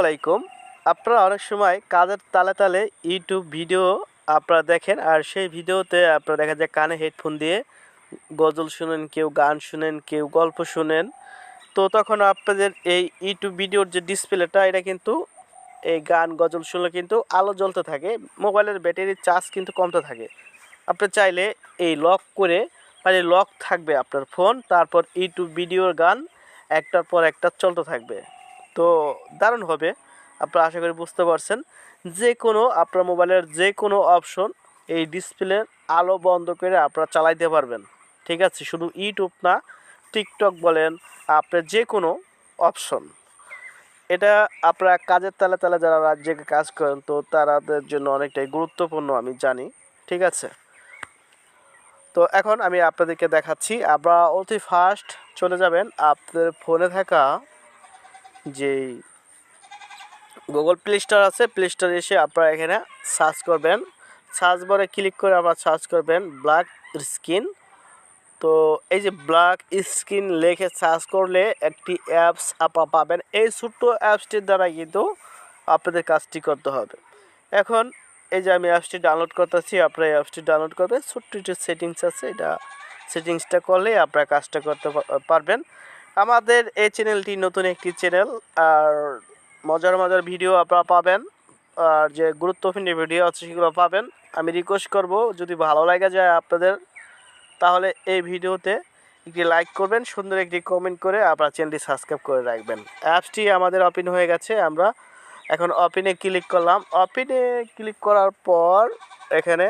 আলাইকুম। আপনারা অনেক সময় কাজের তালে তালে ইউটিউব ভিডিও আপনারা দেখেন, আর সেই ভিডিওতে আপনারা দেখা যায় কানে হেডফোন দিয়ে গজল শুনেন, কেউ গান শুনেন, কেউ গল্প শুনেন। তো তখন আপনাদের এই ইউটিউব ভিডিওর যে ডিসপ্লেটা এটা কিন্তু এই গান, গজল শুনলে কিন্তু আলো জ্বলতে থাকে, মোবাইলের ব্যাটারির চার্জ কিন্তু কমতে থাকে। আপনি চাইলে এই লক করে মানে লক থাকবে আপনার ফোন তারপর ইউটিউব ভিডিওর গান একটার পর একটা চলতে থাকবে। তো দারুণ হবে। আপনারা আশা করি বুঝতে পারছেন। যে কোনো আপনার মোবাইলের যে কোনো অপশন এই ডিসপ্লের আলো বন্ধ করে আপনারা চালাইতে পারবেন। ঠিক আছে? শুধু ইউটিউব না টিকটক বলেন, আপনার যে কোনো অপশন। এটা আপনারা কাজের তালে তালে যারা রাজ্যে কাজ করেন, তো তাদের জন্য অনেকটাই গুরুত্বপূর্ণ, আমি জানি। ঠিক আছে? তো এখন আমি আপনাদেরকে দেখাচ্ছি। আপনারা অতি ফাস্ট চলে যাবেন। আপনাদের ফোনে থাকা যেই গুগল প্লে স্টোর আছে প্লে স্টোরে এসে আপনারা এখানে সার্চ করবেন। সার্চ বারে ক্লিক করে আপনারা সার্চ করবেন ব্ল্যাক স্ক্রিন তো এই যে ব্ল্যাক স্ক্রিন লিখে সার্চ করলে একটি অ্যাপস আপনারা পাবেন। এই ছোট্ট অ্যাপসটির দ্বারা কিন্তু আপনাদের কাজটি করতে হবে। এখন এই যে আমি অ্যাপসটি ডাউনলোড করতেছি, আপনারা এই অ্যাপসটি ডাউনলোড করবেন। ছোট্ট একটি সেটিংস আছে, এটা সেটিংসটা করলেই আপনারা কাজটা করতে পারবেন। আমাদের এই চ্যানেলটি নতুন একটি চ্যানেল আর মজার মজার ভিডিও আপনারা পাবেন, আর যে গুরুত্বপূর্ণ ভিডিও আছে সেগুলো পাবেন। আমি রিকোয়েস্ট করব, যদি ভালো লাগে যায় আপনাদের, তাহলে এই ভিডিওতে একটি লাইক করবেন, সুন্দর একটি কমেন্ট করে আপনার চ্যানেলটি সাবস্ক্রাইব করে রাখবেন। অ্যাপসটি আমাদের ওপেন হয়ে গেছে, আমরা এখন ওপেনে ক্লিক করলাম। ওপেনে ক্লিক করার পর এখানে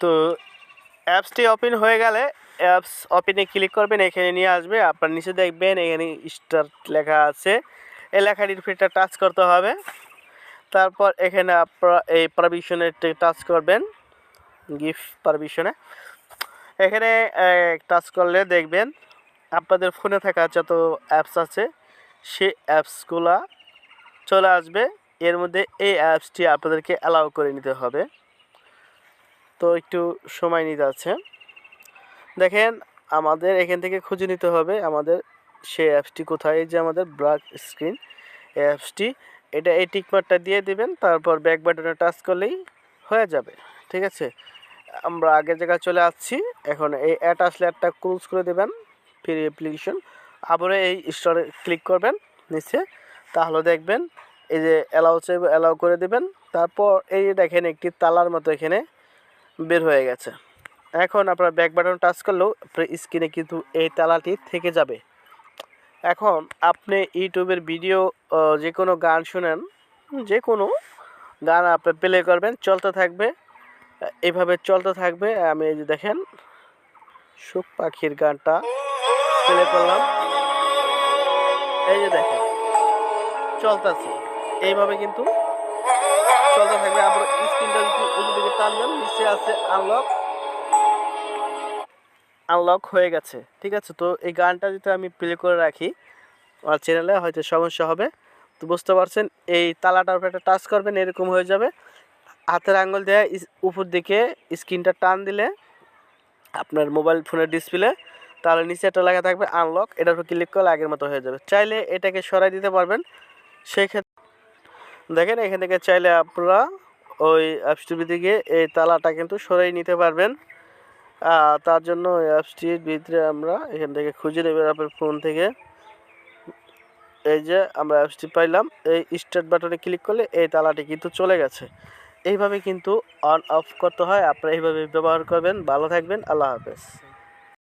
তো অ্যাপসটি ওপেন হয়ে গেলে অ্যাপস ওপেনে ক্লিক করবেন, এখানে নিয়ে আসবে, আপনার নিচে দেখবেন এখানে স্টার্ট লেখা আছে। এই লেখাটির ফিরটা টাচ করতে হবে। তারপর এখানে আপনারা এই পারমিশনে টাচ করবেন গিফট পারমিশনে এখানে টাচ করলে দেখবেন আপনাদের ফোনে থাকা যত অ্যাপস আছে, সেই অ্যাপসগুলা চলে আসবে। এর মধ্যে এই অ্যাপসটি আপনাদেরকে অ্যালাউ করে নিতে হবে। তো একটু সময় নিতে আছে। দেখেন, আমাদের এখান থেকে খুঁজে নিতে হবে আমাদের সে অ্যাপসটি কোথায়? যে আমাদের ব্ল্যাক স্ক্রিন অ্যাপসটি এটা এই টিকমার্কটা দিয়ে দিবেন, তারপর ব্যাক বাটনে টাচ করলেই হয়ে যাবে, ঠিক আছে? আমরা আগের জায়গায় চলে আসছি, এখন এই অ্যাড আসলে একটা ক্লোজ করে দেবেন ফ্রি অ্যাপ্লিকেশন আবারও এই স্টোরে ক্লিক করবেন, নিচে, তাহলে দেখবেন এই যে অ্যালাউ চাইব অ্যালাউ করে দেবেন, তারপর এই দেখেন একটি তালার মতো এখানে বের হয়ে গেছে। এখন আপনার ব্যাক বাটন টাচ করলেও স্ক্রিনে কিন্তু এই তালাটি থেকে যাবে। এখন আপনি ইউটিউবের ভিডিও যে কোনো গান শুনেন যে কোনো গান আপনি প্লে করবেন, চলতে থাকবে এইভাবে চলতে থাকবে। আমি এই যে দেখেন, সুখ পাখির গানটা প্লে করলাম। এই যে দেখেন, চলতেছে। এইভাবে কিন্তু চলতে থাকবে। আপনার স্ক্রিনটা যদি উপর দিকে টানবেন নিচে আছে আনলক আনলক হয়ে গেছে, ঠিক আছে? তো এই গানটা যদি আমি প্লে করে রাখি, আমার চ্যানেলে হয়তো সমস্যা হবে। তো বুঝতে পারছেন, এই তালাটার উপরে একটা টাচ করবেন, এরকম হয়ে যাবে। হাতের আঙ্গুল দিয়ে উপর দিকে স্ক্রিনটা টান দিলে আপনার মোবাইল ফোনের ডিসপ্লে তাহলে নিচে একটা লেখা থাকবে আনলক এটার উপর ক্লিক করলে আগের মতো হয়ে যাবে। চাইলে এটাকে সরাই দিতে পারবেন। সেই ক্ষেত্রে দেখেন, এখান থেকে চাইলে আপনারা ওই অ্যাপসটির দিকে এই তালাটা কিন্তু সরাই নিতে পারবেন। তার জন্য ওই অ্যাপসটির ভিতরে আমরা এখান থেকে খুঁজে নেব আপনার ফোন থেকে। এই যে আমরা অ্যাপসটি পাইলাম, এই স্টার্ট বাটনে ক্লিক করলে এই তালাটি কিন্তু চলে গেছে। এইভাবে কিন্তু অন অফ করতে হয়। আপনারা এইভাবে ব্যবহার করবেন। ভালো থাকবেন। আল্লাহ হাফেজ।